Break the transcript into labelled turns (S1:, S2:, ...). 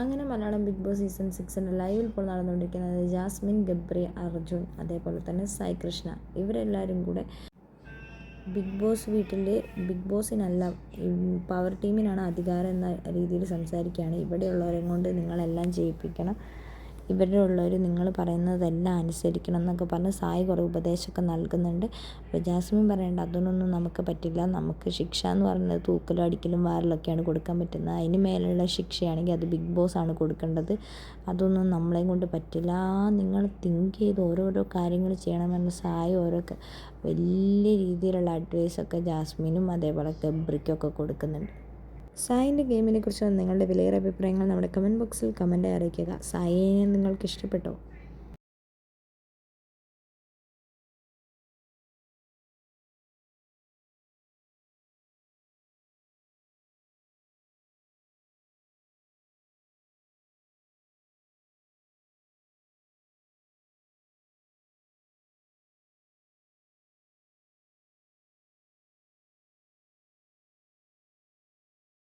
S1: അങ്ങനെ Malayalam big Boss season സിക്സിന്റെ ലൈവിൽ ഇപ്പോൾ നടന്നുകൊണ്ടിരിക്കുന്നത് ജാസ്മിൻ ഗബ്രി അർജുൻ അതേപോലെ തന്നെ സായി കൃഷ്ണ. ഇവരെല്ലാവരും കൂടെ ബിഗ് ബോസ് വീട്ടിൽ ബിഗ് ബോസിനല്ല പവർ ടീമിനാണ് അധികാരം എന്ന രീതിയിൽ സംസാരിക്കുകയാണ്. ഇവിടെയുള്ളവരെ കൊണ്ട് നിങ്ങളെല്ലാം ചെയ്യിപ്പിക്കണം ഇവിടെ ഉള്ളവർ നിങ്ങൾ പറയുന്നതെല്ലാം അനുസരിക്കണം എന്നൊക്കെ പറഞ്ഞ് സായി കുറേ ഉപദേശമൊക്കെ നൽകുന്നുണ്ട്. അപ്പോൾ ജാസ്മിൻ പറയേണ്ട അതൊന്നും നമുക്ക് പറ്റില്ല. നമുക്ക് ശിക്ഷ എന്ന് പറയുന്നത് തൂക്കലും അടിക്കലും വാറലൊക്കെയാണ് കൊടുക്കാൻ പറ്റുന്നത്. അതിന് മേലുള്ള ശിക്ഷയാണെങ്കിൽ അത് ബിഗ് ബോസ് ആണ് കൊടുക്കേണ്ടത്. അതൊന്നും നമ്മളെയും കൊണ്ട് പറ്റില്ല. നിങ്ങൾ തിങ്ക് ചെയ്ത് ഓരോരോ കാര്യങ്ങൾ ചെയ്യണമെന്ന് സായി ഓരോ വലിയ രീതിയിലുള്ള അഡ്വൈസൊക്കെ ജാസ്മിനും അതേപോലെ ഗബ്രിക്കൊക്കെ കൊടുക്കുന്നുണ്ട്. സായിന്റെ ഗെയിമിനെ കുറിച്ചുള്ള നിങ്ങളുടെ വിലയേറെ അഭിപ്രായങ്ങൾ നമ്മുടെ കമന്റ് ബോക്സിൽ കമന്റായി അറിയിക്കുക. സായിനെ നിങ്ങൾക്ക് ഇഷ്ടപ്പെട്ടോ?